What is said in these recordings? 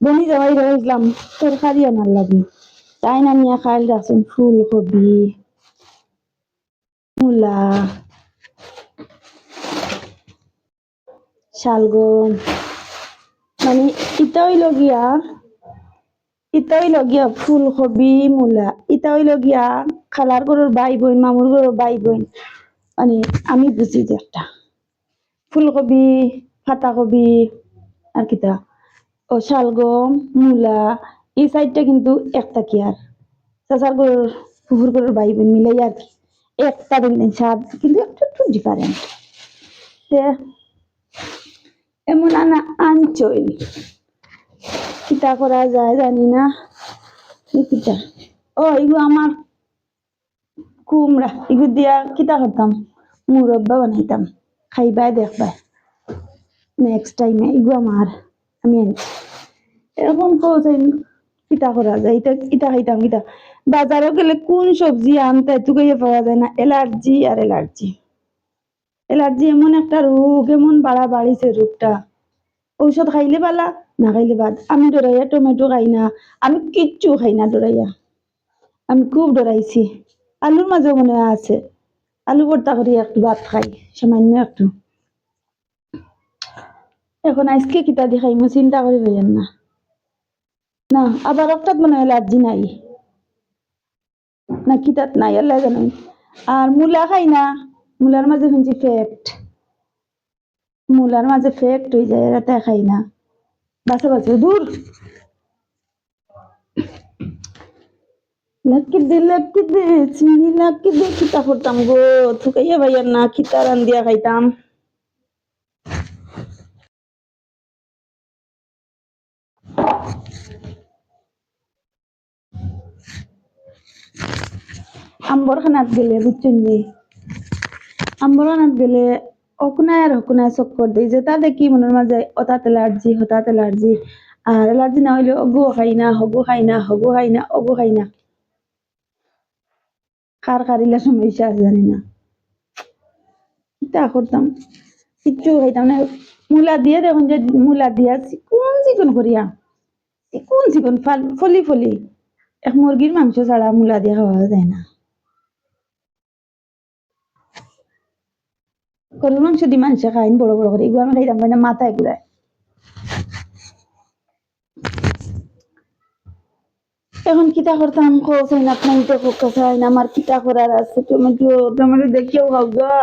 বনি যাওয়াই রইলাম তরকারি আনার লাগে তাই না নিয়ে খাইল রাখছেন ফুলকপি মূলা শালগম মানে ইটা হইল গিয়া ইটা হইল গিয়া ফুলকপি মূলা ইটা হইল গিয়া খালার গরুর ভাই বোন মামুর গরুর ভাই বোন মানে আমি বুঝি যে একটা ফুলকপি পাতাকপি আর কিতা ও শালগম মূলা, এই সাইডটা কিন্তু একটা কি আর? চাচার গরুর ফুফুর গরুর ভাই বোন মিলাই আর কি। একটা স্বাদ কিন্তু একটু একটু ডিফারেন্ট এমন আনা আনচই। কিতা করা যায় জানি না। কিতা? ও এগুলো আমার কুমড়া। এগুলো দিয়া কিতা করতাম? মুরব্বা বানাইতাম। খাইবাই দেখবাই। নেক্সট টাইমে এগুলো আমার। আমি এরকম কৌশল কিতা করা যায়, এটা ইটা খাইতাম, কিতা। বাজারও গেলে কোন সবজি আনতে তোকে পাওয়া যায় না অ্যালার্জি আর অ্যালার্জি অ্যালার্জি এমন একটা রোগ, এমন বাড়া বাড়িছে রোগটা। ঔষধ খাইলে পালা না খাইলে বাদ। আমি ডরাইয়া টমেটো খাই না, আমি কিচ্ছু খাই না ডরাইয়া। আমি খুব ডরাইছি। আলুর মাঝেও মনে আছে। আলু ভর্তা করি, একটু ভাত খাই, সামান্য একটু। এখন আজকে কিতা দি খাইমু চিন্তা করি ভাইয়েন না। না, আবার একটাত মনে হয় অ্যালার্জি নাই। না, কিতাত নাই, আল্লাহ জানেন। আর মূলা খাই না, মূলার মাঝে শুনছি ফ্যাক্ট মূলার মাঝে ফ্যাক্ট হয়ে যায়, এরা খাই না। বাসা বাসা, দূর। লাকি দে লাকি দে, চিনি লাকি দে কিতা করতাম গো। থুকাইয়া ভাইয়ার না, খিতা রান দিয়া খাইতাম। আম্বরখানাত গেলে বুঝছেন আম্বরখানাত গেলে অকুনায় আর চক্কর দেই যে মনের মাঝে এলার্জি হঠাৎ এলার্জি। আর এলার্জি না হইলে অগু খাই না, হগু খাই না, হগু খাই না, অগু খাই না। কার কারিলা সমস্যা জানি না। তা করতাম, কিচ্ছু খাইতাম না। মূলা দিয়ে দেখুন যে মূলা দিয়া চিকুন চিকুন করিয়া। চিকুন চিকুন ফাল, ফলি এক মুরগির মাংস ছাড়া মূলা দিয়ে খাওয়া যায় না। গরুর মাংস দিয়ে মানুষ খাইন বড় বড় করে এগুলো আমি খাইতাম না মাথায় ঘুরায় এখন কিতা করতাম কোথায় না আপনার তো কোথায় না আমার কিতা করার আছে। টমেটো টমেটো দেখিও খাও গা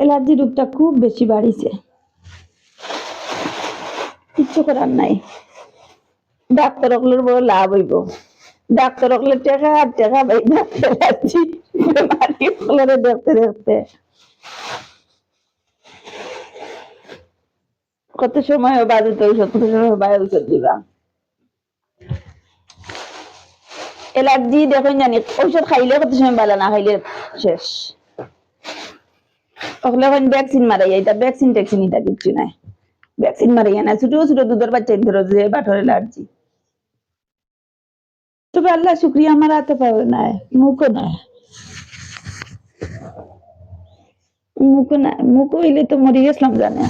অ্যালার্জি রোগটা খুব বেশি বাড়িছে। কিচ্ছু করার নাই। ডাক্তার অকলের বড় লাভ হইব। ডাক্তার অকলের টেকা আর টেকা ভাই ডাক্তার বেমারি দেখতে দেখতে। কত সময় বাজে ঔষধ কত সময় বাইরে ঔষধ দিবা। অ্যালার্জি দেখুন জানি ঔষধ খাইলে কত সময় বালা না, খাইলে শেষ। ওগুলো এখন ভ্যাকসিন মারাই এটা ভ্যাকসিন ট্যাকসিন এটা কিচ্ছু নাই। ভ্যাকসিন মারাই না ছোট ছোট দুধের বাচ্চা ধরো যে বাঠর অ্যালার্জি তবে আল্লাহ শুক্রিয়া আমার হাতে পাবে না মুখও নাই। মুখও নাই মুখ হইলে তো মরে গেছিলাম জানে।